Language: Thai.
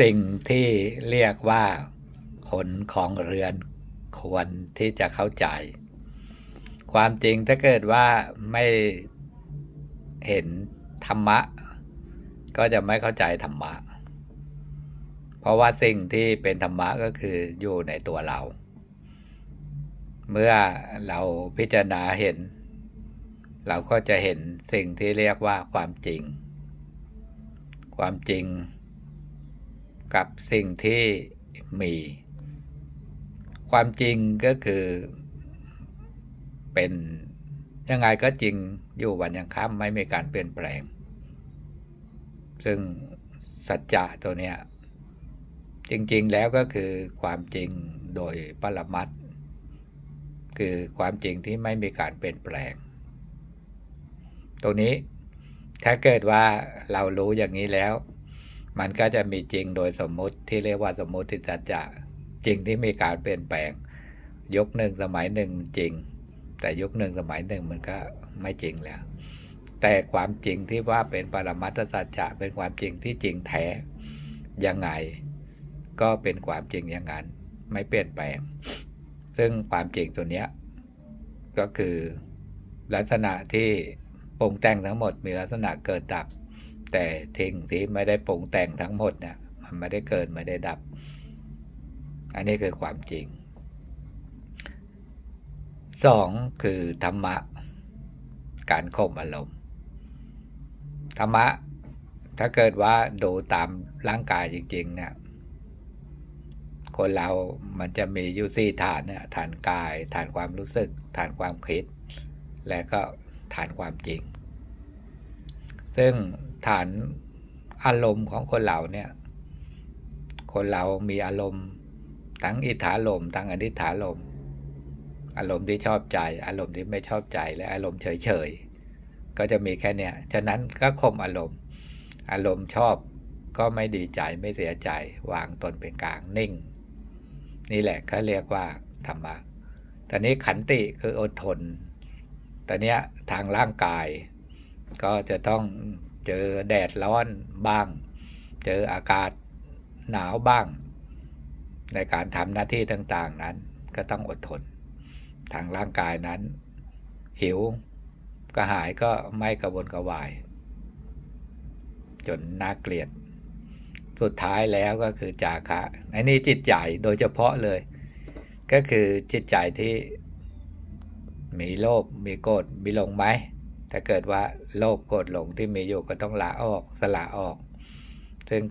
สิ่งที่เรียกว่าคนของเรือนควรที่จะเข้าใจ ความจริงถ้าเกิดว่าไม่เห็นธรรมะ ก็จะไม่เข้าใจธรรมะ เพราะว่าสิ่งที่เป็นธรรมะก็คืออยู่ในตัวเรา เมื่อเราพิจารณาเห็น เราก็จะเห็นสิ่งที่เรียกว่าความจริง ความจริง กับสิ่งที่มี ความจริงก็คือเป็นยังไงก็จริงอยู่วันยังค่ำไม่มีการเปลี่ยนแปลง ซึ่งสัจจะตัวเนี้ยจริง ๆ แล้วก็คือความจริงโดยปรมัตถ์คือความจริงที่ไม่มีการเปลี่ยนแปลง ตรงนี้ถ้าเกิดว่าเรารู้อย่างนี้แล้ว มันก็จะมีจริงโดยสมมุติที่เรียกว่าสมมุติสัจจะจริงที่มีการเปลี่ยนแปลงยกหนึ่งสมัยหนึ่งจริง แต่ยุคหนึ่งสมัยหนึ่งมันก็ไม่จริงแล้ว แต่ความจริงที่ว่าเป็นปรมัตสัจจะเป็นความจริงที่จริงแท้ยังไง ก็เป็นความจริงอย่างนั้นไม่เปลี่ยนแปลง ซึ่งความจริงตัวเนี้ยก็คือลักษณะที่ปรุงแต่งทั้งหมดมีลักษณะเกิดดับ แต่ทิ้งที่ไม่ได้ปรุงแต่งทั้งหมดเนี่ยมันไม่ได้เกิดไม่ได้ดับ อันนี้คือความจริงสองคือธรรมะ การข่มอารมณ์ธรรมะ ถ้าเกิดว่าดูตามร่างกายจริง ๆ เนี่ย คนเรามันจะมีอยู่สี่ฐานเนี่ยฐานกายฐานความรู้สึกฐานความคิด และก็ฐานความจริง ซึ่งฐานอารมณ์ของคนเราเนี่ย คนเรามีอารมณ์ทั้งอิทธาลมทั้งอนิธาลมอารมณ์ที่ชอบใจ อารมณ์ที่ไม่ชอบใจและอารมณ์เฉยๆ ก็จะมีแค่เนี้ย ฉะนั้นก็ข่มอารมณ์ อารมณ์ชอบก็ไม่ดีใจไม่เสียใจ วางตนเป็นกลางนิ่ง นี่แหละเขาเรียกว่าธรรมะ ตอนนี้ขันติคืออดทน ตอนนี้ทางร่างกาย ก็จะต้องเจอแดดร้อนบ้าง เจออากาศหนาวบ้าง ในการทำหน้าที่ต่าง ๆ นั้น ก็ต้องอดทน ทางร่างกายนั้น หิวกระหายก็ไม่กระวนกระวาย จนน่าเกลียด สุดท้ายแล้วก็คือจาคะอันนี้จิตใจโดยเฉพาะเลย ก็คือจิตใจที่มีโลภมีโกรธมีหลงไหม ถ้าเกิดว่าโลภโกรธหลงที่มีอยู่ก็ต้องละออกสละออก ซึ่ง